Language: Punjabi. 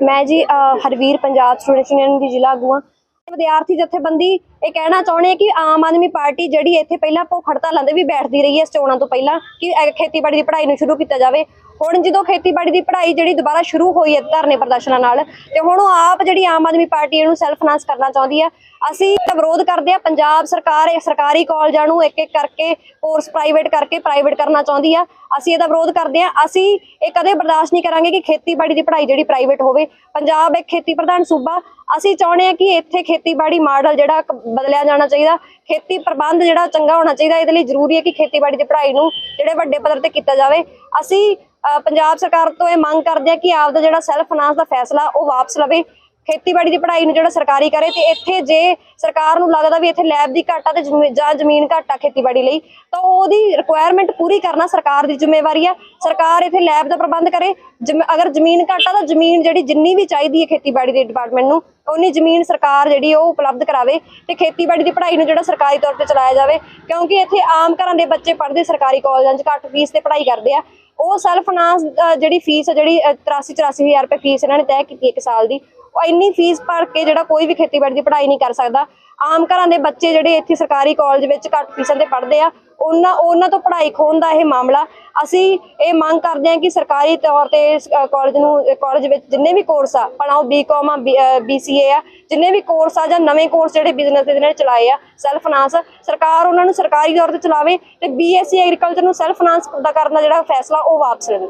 ਮੈਂ ਜੀ ਅਹ, ਹਰਵੀਰ ਪੰਜਾਬ ਸਟੂਡੈਂਟ ਯੂਨੀਅਨ ਦੀ ਜ਼ਿਲ੍ਹਾ ਆਗੂ ਹਾਂ ਵਿਦਿਆਰਥੀ ਜਥੇਬੰਦੀ ਇਹ ਕਹਿਣਾ ਚਾਹੁੰਦੇ ਆ ਕਿ ਆਮ ਆਦਮੀ ਪਾਰਟੀ ਜਿਹੜੀ ਇੱਥੇ ਪਹਿਲਾਂ ਭੁੱਖ ਹੜਤਾਲ ਲਾਉਂਦੇ ਵੀ ਬੈਠਦੀ ਰਹੀ ਹੈ ਚੋਣਾਂ ਤੋਂ ਪਹਿਲਾਂ ਕਿ ਖੇਤੀਬਾੜੀ ਦੀ ਪੜ੍ਹਾਈ ਨੂੰ ਸ਼ੁਰੂ ਕੀਤਾ ਜਾਵੇ। ਹੁਣ ਜਦੋਂ ਖੇਤੀਬਾੜੀ ਦੀ ਪੜ੍ਹਾਈ ਜਿਹੜੀ ਦੁਬਾਰਾ ਸ਼ੁਰੂ ਹੋਈ ਹੈ ਧਰਨੇ ਪ੍ਰਦਰਸ਼ਨਾਂ ਨਾਲ, ਤੇ ਹੁਣ ਉਹ ਆਪ ਜਿਹੜੀ ਆਮ ਆਦਮੀ ਪਾਰਟੀ ਇਹਨੂੰ ਸੈਲਫ ਫਾਈਨਾਂਸ ਕਰਨਾ ਚਾਹੁੰਦੀ ਆ। ਅਸੀਂ ਵਿਰੋਧ ਕਰਦੇ ਆ, ਪੰਜਾਬ ਸਰਕਾਰ ਇਹ ਸਰਕਾਰੀ ਕਾਲਜਾਂ ਨੂੰ ਇੱਕ ਇੱਕ ਕਰਕੇ ਕੋਰਸ ਪ੍ਰਾਈਵੇਟ ਕਰਕੇ ਪ੍ਰਾਈਵੇਟ ਕਰਨਾ ਚਾਹੁੰਦੀ ਆ। ਅਸੀਂ ਇਹਦਾ ਵਿਰੋਧ ਕਰਦੇ ਆ। ਅਸੀਂ ਇਹ ਕਦੇ ਬਰਦਾਸ਼ਤ ਨਹੀਂ ਕਰਾਂਗੇ ਕਿ ਖੇਤੀਬਾੜੀ ਦੀ ਪੜ੍ਹਾਈ ਜਿਹੜੀ ਪ੍ਰਾਈਵੇਟ ਹੋਵੇ। ਪੰਜਾਬ ਇੱਕ ਖੇਤੀ ਪ੍ਰਧਾਨ ਸੂਬਾ ਅਸੀਂ ਚਾਹੁੰਦੇ ਹਾਂ ਕਿ ਇੱਥੇ ਖੇਤੀਬਾੜੀ ਮਾਡਲ ਜਿਹੜਾ ਕ- ਬਦਲਿਆ ਜਾਣਾ ਚਾਹੀਦਾ, ਖੇਤੀ ਪ੍ਰਬੰਧ ਜਿਹੜਾ ਚੰਗਾ ਹੋਣਾ ਚਾਹੀਦਾ, ਇਹਦੇ ਲਈ ਜ਼ਰੂਰੀ ਹੈ ਕਿ ਖੇਤੀਬਾੜੀ ਦੀ ਪੜ੍ਹਾਈ ਨੂੰ ਜਿਹੜੇ ਵੱਡੇ ਪੱਧਰ ਤੇ ਕੀਤਾ ਜਾਵੇ। ਅਸੀਂ ਪੰਜਾਬ ਸਰਕਾਰ ਤੋਂ ਇਹ ਮੰਗ ਕਰਦੇ ਹਾਂ ਕਿ ਆਪ ਦਾ ਜਿਹੜਾ ਸੈਲਫ ਫਾਈਨਾਂਸ ਦਾ ਫੈਸਲਾ ਉਹ ਵਾਪਸ ਲਵੇ। ਖੇਤੀਬਾੜੀ ਦੀ ਪੜ੍ਹਾਈ ਨੂੰ ਜਿਹੜਾ ਸਰਕਾਰੀ ਕਰੇ ਤੇ ਇੱਥੇ ਜੇ ਸਰਕਾਰ ਨੂੰ ਲੱਗਦਾ ਵੀ ਇੱਥੇ ਲੈਬ ਦੀ ਘਾਟਾ ਤੇ ਜ਼ਮੀ- ਜਾਂ ਜ਼ਮੀਨ ਘਾਟਾ ਖੇਤੀਬਾੜੀ ਲਈ, ਤਾਂ ਉਹਦੀ ਰਿਕੁਆਇਰਮੈਂਟ ਪੂਰੀ ਕਰਨਾ ਸਰਕਾਰ ਦੀ ਜ਼ਿੰਮੇਵਾਰੀ ਆ। ਸਰਕਾਰ ਇੱਥੇ ਲੈਬ ਦਾ ਪ੍ਰਬੰਧ ਕਰੇ। ਜ਼ਮ- ਅਗਰ ਜ਼ਮੀਨ ਘਾਟਾ ਤਾਂ ਜ਼ਮੀਨ ਜਿਹੜੀ ਜਿੰਨੀ ਵੀ ਚਾਹੀਦੀ ਹੈ ਖੇਤੀਬਾੜੀ ਦੇ ਡਿਪਾਰਟਮੈਂਟ ਨੂੰ ਉਨੀ ਜ਼ਮੀਨ ਸਰਕਾਰ ਜਿਹੜੀ ਉਹ ਉਪਲਬਧ ਕਰਾਵੇ ਤੇ ਖੇਤੀਬਾੜੀ ਦੀ ਪੜ੍ਹਾਈ ਨੂੰ ਜਿਹੜਾ ਸਰਕਾਰੀ ਤੌਰ ਤੇ ਚਲਾਇਆ ਜਾਵੇ। ਕਿਉਂਕਿ ਇੱਥੇ ਆਮ ਘਰਾਂ ਦੇ ਬੱਚੇ ਪੜ੍ਹਦੇ ਸਰਕਾਰੀ ਕਾਲਜਾਂ 'ਚ ਘੱਟ ਫੀਸ ਤੇ ਪੜ੍ਹਾਈ ਕਰਦੇ ਆ। ਉਹ ਸੈਲਫ ਫਾਈਨਾਂਸ ਜਿਹੜੀ ਫੀਸ ਹੈ ਜਿਹੜੀ 83 84000 ਰੁਪਏ ਫੀਸ ਇਹਨਾਂ ਨੇ ਤੈਅ ਕੀਤੀ ਇੱਕ ਸਾਲ ਦੀ। ਉਹ ਇੰਨੀ ਫੀਸ ਭਰ ਕੇ ਜਿਹੜਾ ਕੋਈ ਵੀ ਖੇਤੀਬਾੜੀ ਦੀ ਪੜ੍ਹਾਈ ਨਹੀਂ ਕਰ ਸਕਦਾ। ਆਮ ਘਰਾਂ ਦੇ ਬੱਚੇ ਜਿਹੜੇ ਇੱਥੇ ਸਰਕਾਰੀ ਕਾਲਜ ਵਿੱਚ ਘੱਟ ਫੀਸਾਂ ਤੇ ਪੜ੍ਹਦੇ ਆ, ਉਹਨਾਂ ਉਹਨਾਂ ਤੋਂ ਪੜ੍ਹਾਈ ਖੋਣ ਦਾ ਇਹ ਮਾਮਲਾ। ਅਸੀਂ ਇਹ ਮੰਗ ਕਰਦੇ ਹਾਂ ਕਿ ਸਰਕਾਰੀ ਤੌਰ ਤੇ ਇਸ ਕਾਲਜ ਨੂੰ ਕਾਲਜ ਵਿੱਚ ਜਿੰਨੇ ਵੀ ਕੋਰਸ ਆ ਭਾਵੇਂ ਉਹ ਬੀਕਾਮ ਆ ਬੀਸੀਏ ਆ, ਜਿੰਨੇ ਵੀ ਕੋਰਸ ਆ ਜਾਂ ਨਵੇਂ ਕੋਰਸ ਜਿਹੜੇ ਬਿਜ਼ਨਸ ਦੇ ਨੇ ਚਲਾਏ ਆ ਸੈਲਫ ਫਾਈਨਾਂਸ ਸਰਕਾਰ ਉਹਨਾਂ ਨੂੰ ਸਰਕਾਰੀ ਤੌਰ ਤੇ ਚਲਾਵੇ ਤੇ ਬੀਐਸਸੀ ਐਗਰੀਕਲਚਰ ਨੂੰ ਸੈਲਫ ਫਾਈਨਾਂਸ ਦਾ ਕਰਨ ਦਾ ਜਿਹੜਾ ਫੈਸਲਾ ਉਹ ਵਾਪਸ ਲਵੇ